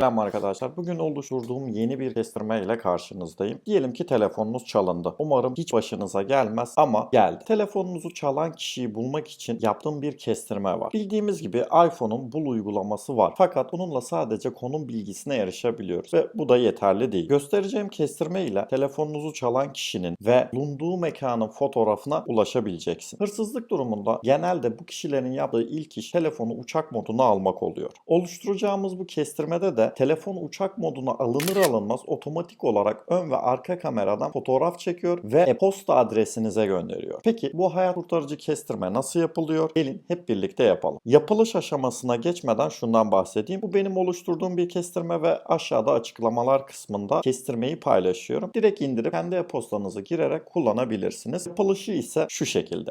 Selam arkadaşlar. Bugün oluşturduğum yeni bir kestirme ile karşınızdayım. Diyelim ki telefonunuz çalındı. Umarım hiç başınıza gelmez ama geldi. Telefonunuzu çalan kişiyi bulmak için yaptığım bir kestirme var. Bildiğimiz gibi iPhone'un bul uygulaması var. Fakat bununla sadece konum bilgisine erişebiliyoruz ve bu da yeterli değil. Göstereceğim kestirme ile telefonunuzu çalan kişinin ve bulunduğu mekanın fotoğrafına ulaşabileceksin. Hırsızlık durumunda genelde bu kişilerin yaptığı ilk iş telefonu uçak moduna almak oluyor. Oluşturacağımız bu kestirmede de telefon uçak moduna alınır alınmaz otomatik olarak ön ve arka kameradan fotoğraf çekiyor ve e-posta adresinize gönderiyor. Peki bu hayat kurtarıcı kestirme nasıl yapılıyor? Gelin hep birlikte yapalım. Yapılış aşamasına geçmeden şundan bahsedeyim. Bu benim oluşturduğum bir kestirme ve aşağıda açıklamalar kısmında kestirmeyi paylaşıyorum. Direkt indirip kendi e-postanızı girerek kullanabilirsiniz. Yapılışı ise şu şekilde.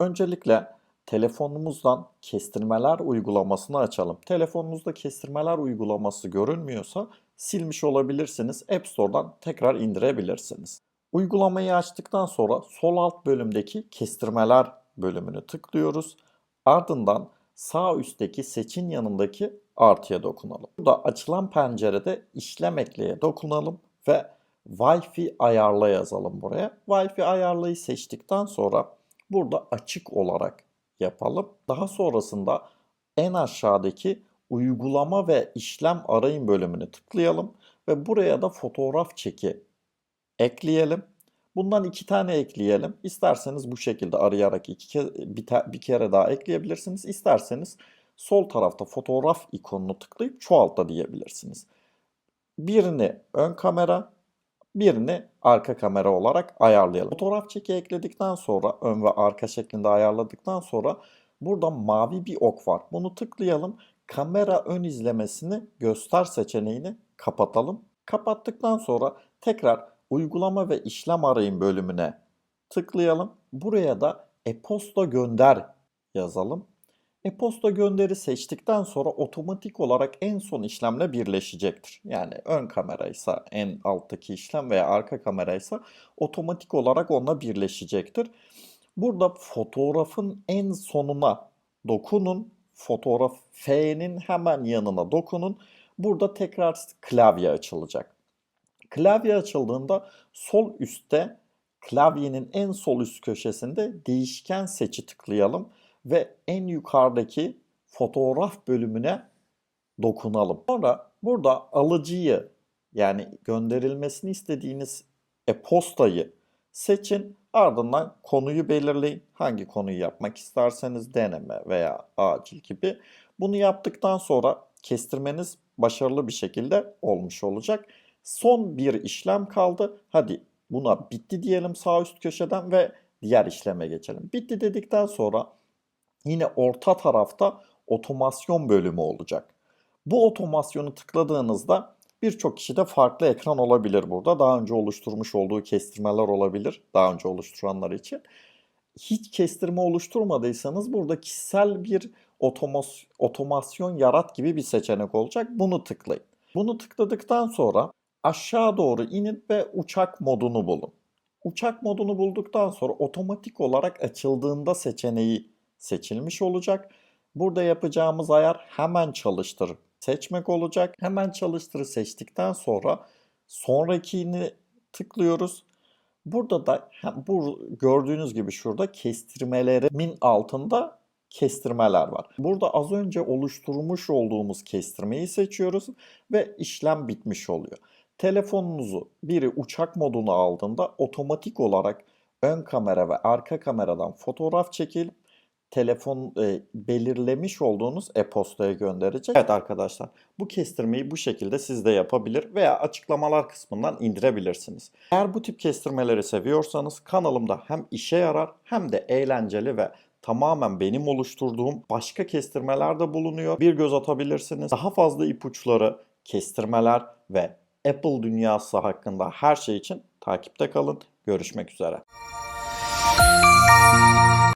Öncelikle telefonumuzdan kestirmeler uygulamasını açalım. Telefonunuzda kestirmeler uygulaması görünmüyorsa silmiş olabilirsiniz. App Store'dan tekrar indirebilirsiniz. Uygulamayı açtıktan sonra sol alt bölümdeki kestirmeler bölümünü tıklıyoruz. Ardından sağ üstteki seçin yanındaki artıya dokunalım. Burada açılan pencerede işlem ekleye dokunalım ve Wi-Fi ayarla yazalım buraya. Wi-Fi ayarlayı seçtikten sonra burada açık olarak yapalım. Daha sonrasında en aşağıdaki uygulama ve işlem arayın bölümünü tıklayalım ve buraya da fotoğraf çeki ekleyelim. Bundan iki tane ekleyelim. İsterseniz bu şekilde arayarak iki kez, bir, te- bir kere daha ekleyebilirsiniz. İsterseniz sol tarafta fotoğraf ikonunu tıklayıp çoğalta diyebilirsiniz. Birini ön kamera, birini arka kamera olarak ayarlayalım. Fotoğraf çeki ekledikten sonra ön ve arka şeklinde ayarladıktan sonra burada mavi bir ok var. Bunu tıklayalım. Kamera ön izlemesini göster seçeneğini kapatalım. Kapattıktan sonra tekrar uygulama ve işlem arayın bölümüne tıklayalım. Buraya da e-posta gönder yazalım. E-posta gönderi seçtikten sonra otomatik olarak en son işlemle birleşecektir. Yani ön kameraysa en alttaki işlem veya arka kameraysa otomatik olarak onunla birleşecektir. Burada fotoğrafın en sonuna dokunun. Fotoğraf F'nin hemen yanına dokunun. Burada tekrar klavye açılacak. Klavye açıldığında sol üstte klavyenin en sol üst köşesinde değişken seçi tıklayalım ve en yukarıdaki fotoğraf bölümüne dokunalım. Sonra burada alıcıyı yani gönderilmesini istediğiniz e-postayı seçin. Ardından konuyu belirleyin. Hangi konuyu yapmak isterseniz deneme veya acil gibi. Bunu yaptıktan sonra kestirmeniz başarılı bir şekilde olmuş olacak. Son bir işlem kaldı. Hadi buna bitti diyelim sağ üst köşeden ve diğer işleme geçelim. Bitti dedikten sonra yine orta tarafta otomasyon bölümü olacak. Bu otomasyonu tıkladığınızda birçok kişide farklı ekran olabilir burada. Daha önce oluşturmuş olduğu kestirmeler olabilir. Daha önce oluşturanlar için. Hiç kestirme oluşturmadıysanız burada kişisel bir otomas otomasyon yarat gibi bir seçenek olacak. Bunu tıklayın. Bunu tıkladıktan sonra aşağı doğru inin ve uçak modunu bulun. Uçak modunu bulduktan sonra otomatik olarak açıldığında seçeneği seçilmiş olacak. Burada yapacağımız ayar hemen çalıştır seçmek olacak. Hemen çalıştırı seçtikten sonra sonrakini tıklıyoruz. Burada da bu gördüğünüz gibi şurada kestirmelerimin altında kestirmeler var. Burada az önce oluşturmuş olduğumuz kestirmeyi seçiyoruz ve işlem bitmiş oluyor. Telefonunuzu biri uçak moduna aldığında otomatik olarak ön kamera ve arka kameradan fotoğraf çekilip telefon e, belirlemiş olduğunuz e-postaya gönderecek. Evet arkadaşlar bu kestirmeyi bu şekilde siz de yapabilir veya açıklamalar kısmından indirebilirsiniz. Eğer bu tip kestirmeleri seviyorsanız kanalımda hem işe yarar hem de eğlenceli ve tamamen benim oluşturduğum başka kestirmeler de bulunuyor. Bir göz atabilirsiniz. Daha fazla ipuçları, kestirmeler ve Apple dünyası hakkında her şey için takipte kalın. Görüşmek üzere.